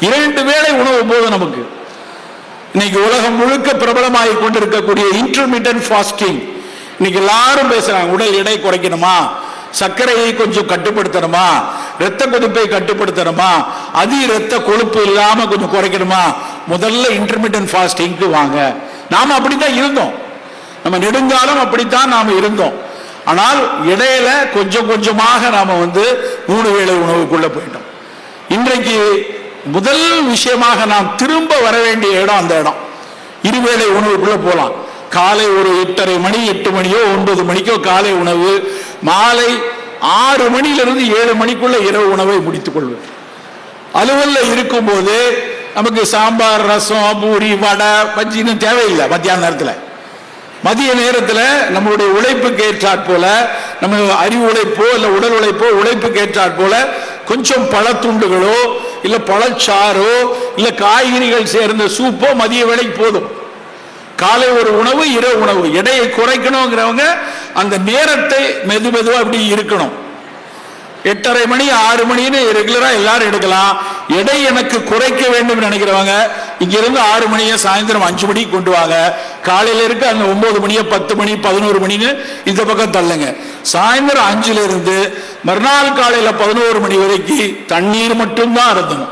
இரண்டு வேளை உணவு போதும் நமக்கு. இன்னைக்கு உலகம் முழுக்க பிரபலமாகி கொண்டிருக்கக்கூடிய இன்டர்மீடியன்ட் ஃபாஸ்டிங் இன்னைக்கு எல்லாரும் பேசுறாங்க உடல் எடை குறைக்கணுமா? சர்க்கரையை கொஞ்சம் கட்டுப்படுத்தணுமா? இரத்த கொதிப்பை கட்டுப்படுத்தணுமா? அதி இரத்த கொழுப்பு இல்லாம கொஞ்சம் குறைக்கணுமா? முதல்ல இன்டர்மீடியன்ட் ஃபாஸ்டிங்க்கு வாங்க. நாம அப்படித்தான் இருந்தோம். நம்ம நெடுங்காலம் அப்படித்தான் நாம இருந்தோம். ஆனால் இடையில கொஞ்சம் கொஞ்சமாக நாம வந்து மூணு வேளை உணவுக்குள்ள போயிட்டோம். இன்றைக்கு முதல் விஷயமாக நாம் திரும்ப வர வேண்டிய இடம் அந்த இடம். இருவேளை உணவுக்குள்ள போகலாம் காலை ஒரு எட்டரை மணி எட்டு மணியோ ஒன்பது மணிக்கோ காலை உணவு மாலை ஆறு மணியிலிருந்து ஏழு மணிக்குள்ள இரவு உணவை முடித்துக் கொள்வது. அலுவலில் இருக்கும்போது நமக்கு சாம்பார் ரசம் பூரி வடை பஜ்ஜின்னு தேவையில்லை மத்தியான நேரத்தில். மதிய நேரத்தில் நம்மளுடைய உழைப்புக்கு ஏற்றாற் போல நம்ம அறிவு உழைப்போ இல்லை உடல் உழைப்போ உழைப்புக்கு ஏற்றாற் போல கொஞ்சம் பழத்துண்டுகளோ இல்ல பழச்சாரோ இல்ல காய்கறிகள் சேர்ந்த சூப்போ மதிய வேலைக்கு போதும். காலை ஒரு உணவு இரவு உணவு. எடையை குறைக்கணுங்கிறவங்க அந்த நேரத்தை மெது மெதுவா அப்படி இருக்கணும். எட்டரை மணி ஆறு மணின்னு ரெகுலரா எல்லாரும் எடுக்கலாம். எடை எனக்கு குறைக்க வேண்டும் நினைக்கிறவங்க இங்க இருந்து ஆறு மணியை சாயந்தரம் அஞ்சு மணிக்கு கொண்டு வாங்க. காலையில இருக்கு அங்க ஒன்பது மணியோ பத்து மணி பதினோரு மணின்னு இந்த பக்கம் தள்ளுங்க. சாயந்தரம் அஞ்சுல இருந்து மறுநாள் காலையில பதினோரு மணி வரைக்கும் தண்ணீர் மட்டும்தான் அருந்தணும்.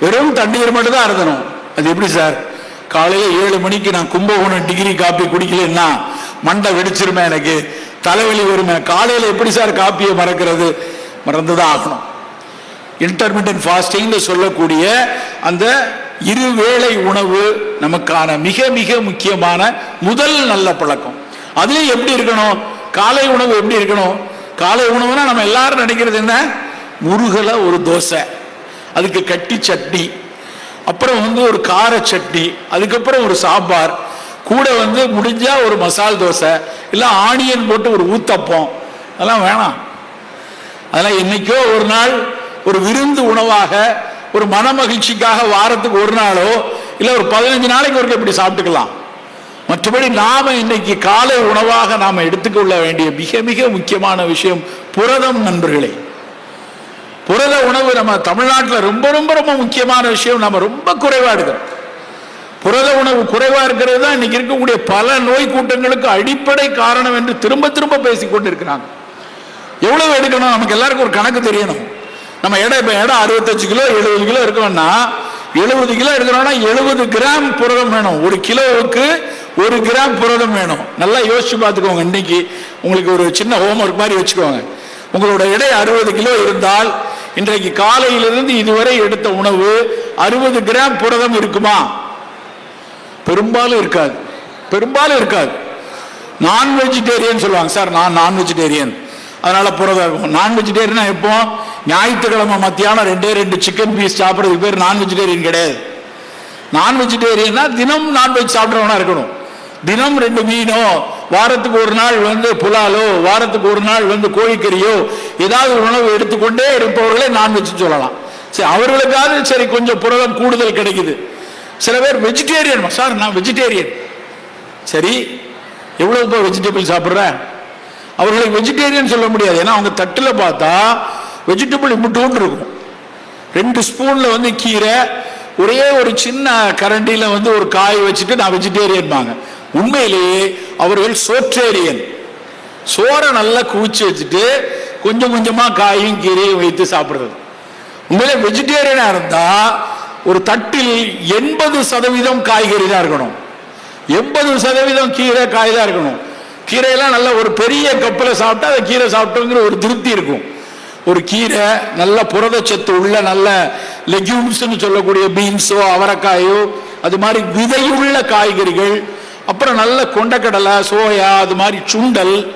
வெறும் தண்ணீர் மட்டும் தான் அருந்தணும். அது எப்படி சார்? காலையில ஏழு மணிக்கு நான் கும்பகோணம் டிகிரி காப்பி குடிக்கலன்னா மண்டை வெடிச்சிருமே எனக்கு தலைவலி வருமே. காலையில எப்படி சார் காப்பியை மறக்கிறது? மறந்துதான் ஆகணும். இன்டர்மீடியன் ஃபாஸ்டிங்னு சொல்லக்கூடிய அந்த இருவேளை உணவு நமக்கான மிக மிக முக்கியமான முதல் நல்ல பழக்கம். அதுலேயும் எப்படி இருக்கணும்? காலை உணவு எப்படி இருக்கணும்? காலை உணவுனா நம்ம எல்லாரும் நினைக்கிறது என்ன? முருகல ஒரு தோசை. அதுக்கு கட்டி சட்னி. அப்புறம் வந்து ஒரு கார சட்னி. அதுக்கப்புறம் ஒரு சாம்பார். கூட வந்து முடிஞ்சா ஒரு மசால் தோசை. இல்லை ஆனியன் போட்டு ஒரு ஊத்தப்பம். அதெல்லாம் வேணாம். அதெல்லாம் என்னைக்கோ ஒரு நாள் ஒரு விருந்து உணவாக ஒரு மன மகிழ்ச்சிக்காக வாரத்துக்கு ஒரு நாளோ இல்லை ஒரு பதினஞ்சு நாளைக்கு ஒருக்க இப்படி சாப்பிட்டுக்கலாம். மற்றபடி நாம இன்னைக்கு காலை உணவாக நாம எடுத்துக்கொள்ள வேண்டிய மிக மிக முக்கியமான விஷயம் புரதம் நண்பர்களே. புரத உணவு நம்ம தமிழ்நாட்டில் ரொம்ப ரொம்ப ரொம்ப முக்கியமான விஷயம். நம்ம ரொம்ப குறைவா எடுக்கிறோம். புரத உணவு குறைவா இருக்கிறது தான் இன்னைக்கு இருக்கக்கூடிய பல நோய் கூட்டங்களுக்கு அடிப்படை காரணம் என்று திரும்ப திரும்ப பேசிக்கொண்டு இருக்கிறாங்க எவ்வளவு எடுக்கணும்? நமக்கு எல்லாருக்கும் ஒரு கணக்கு தெரியணும். நம்ம எடை இப்போ எடை அறுபத்தஞ்சு கிலோ எழுபது கிலோ இருக்கணும்னா எழுபது கிலோ எடுக்கிறோம்னா எழுபது கிராம் புரதம் வேணும். ஒரு கிலோவுக்கு ஒரு கிராம் புரதம் வேணும். நல்லா யோசிச்சு பார்த்துக்கோங்க இன்னைக்கு. உங்களுக்கு ஒரு சின்ன ஹோம்ஒர்க் மாதிரி வச்சுக்கோங்க. உங்களோட எடை அறுபது கிலோ இருந்தால் இன்றைக்கு காலையிலிருந்து இதுவரை எடுத்த உணவு அறுபது கிராம் புரதம் இருக்குமா? பெரும்பாலும் இருக்காது. பெரும்பாலும் இருக்காது. நான் வெஜிடேரியன் சொல்லுவாங்க. சார் நான் நான் வெஜிடேரியன் அதனால புரதம் இருக்கும். நான் வெஜிடேரியனா எப்போ? ஞாயிற்றுக்கிழமை மத்தியானம் ரெண்டே ரெண்டு சிக்கன் பீஸ் சாப்பிட்றதுக்கு பேர் நான் வெஜிடேரியன் கிடையாது. நான் வெஜிடேரியன்னா தினம் நான்வெஜ் சாப்பிட்றவனா இருக்கணும். தினம் ரெண்டு மீனோ வாரத்துக்கு ஒரு நாள் வந்து புலாலோ வாரத்துக்கு ஒரு நாள் வந்து கோழிக்கறியோ ஏதாவது ஒரு உணவு எடுத்துக்கொண்டே இருப்பவர்களே நான்வெஜ் சொல்லலாம். சரி அவர்களுக்காவது சரி கொஞ்சம் புரதம் கூடுதல் கிடைக்குது. சில பேர் வெஜிடேரியன் சார் நான் வெஜிடேரியன் சரி எவ்வளவு இப்போ வெஜிடபிள் சாப்பிட்ற அவர்களை வெஜிடேரியன் சொல்ல முடியாது. ஏன்னா அவங்க தட்டில் பார்த்தா வெஜிடபிள் இம்முட்டூன் இருக்கும். ரெண்டு ஸ்பூனில் வந்து கீரை ஒரே ஒரு சின்ன கரண்டியில் வந்து ஒரு காய் வச்சுட்டு நான் வெஜிடேரியன்பாங்க உண்மையிலேயே அவர்கள் சோற்றேரியன். சோறை நல்லா குவிச்சு வச்சுட்டு கொஞ்சம் கொஞ்சமா காயும் கீரையும் வைத்து சாப்பிடுறது. உண்மையிலே வெஜிடேரியனா இருந்தா ஒரு தட்டில் எண்பது சதவீதம் காய்கறி தான் இருக்கணும். எண்பது சதவீதம் கீரை காய் தான் இருக்கணும். கீரையெல்லாம் நல்ல ஒரு பெரிய கப்பில் சாப்பிட்டா அதை கீரை சாப்பிட்டோங்கிற ஒரு திருப்தி இருக்கும். ஒரு கீரை நல்ல புரதச்சத்து உள்ள நல்ல லெக்யூம்ஸ்ன்னு சொல்லக்கூடிய பீன்ஸோ அவரைக்காயோ அது மாதிரி விதையுள்ள காய்கறிகள் அப்புறம் நல்ல கொண்டக்கடலை சோயா அது மாதிரி சுண்டல்.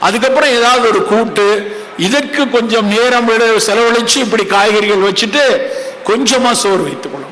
அதுக்கப்புறம் ஏதாவது ஒரு கூட்டு. இதற்கு கொஞ்சம் நேரம் விட- செலவழிச்சு இப்படி காய்கறிகள் வச்சுட்டு கொஞ்சமா சோறு வைத்துக்கொள்ளணும்